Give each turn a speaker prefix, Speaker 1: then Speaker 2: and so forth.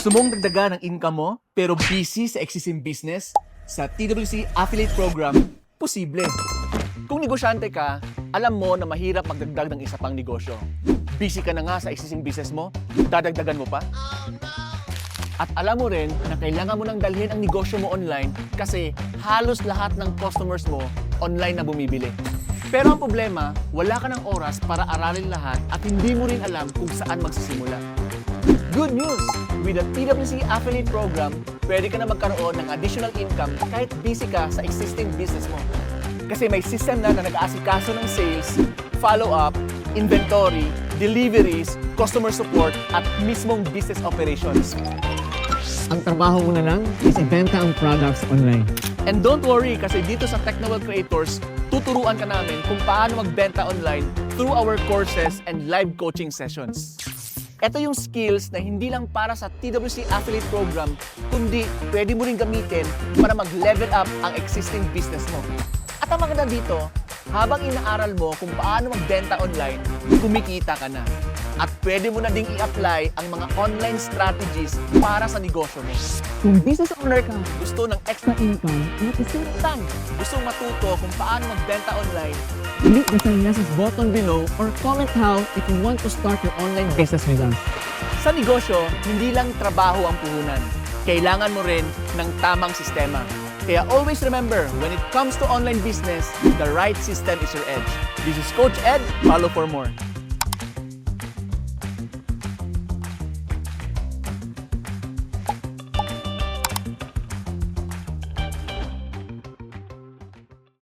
Speaker 1: Gusto mong dagdagan ang income mo pero busy sa existing business? Sa TWC Affiliate Program, posible. Kung negosyante ka, alam mo na mahirap magdagdag ng isa pang negosyo. Busy ka na nga sa existing business mo, dadagdagan mo pa? At alam mo rin na kailangan mo nang dalhin ang negosyo mo online kasi halos lahat ng customers mo online na bumibili. Pero ang problema, wala ka ng oras para aralin lahat at hindi mo rin alam kung saan magsisimula. Good news! With the TWC Affiliate Program, pwede ka na magkaroon ng additional income kahit busy ka sa existing business mo. Kasi may system na na nag-aasikaso ng sales, follow-up, inventory, deliveries, customer support, at mismong business operations.
Speaker 2: Ang trabaho mo na lang is ibenta ang products online.
Speaker 1: And don't worry kasi dito sa Technoworld Creators, tuturuan ka namin kung paano magbenta online through our courses and live coaching sessions. Ito yung skills na hindi lang para sa TWC Affiliate Program, kundi pwede mo rin gamitin para mag-level up ang existing business mo. At ang maganda dito, habang inaaral mo kung paano magbenta online, kumikita ka na. At pwede mo na ding i-apply ang mga online strategies para sa negosyo mo.
Speaker 2: Kung business owner ka,
Speaker 1: Gusto ng extra
Speaker 2: income, at the same
Speaker 1: time, gusto matuto kung paano magbenta online,
Speaker 2: click the message button below or comment how if you want to start your online business with us.
Speaker 1: sa negosyo, hindi lang trabaho ang puhunan. Kailangan mo rin ng tamang sistema. Kaya always remember, when it comes to online business, the right system is your edge. This is Coach Ed. Follow for more.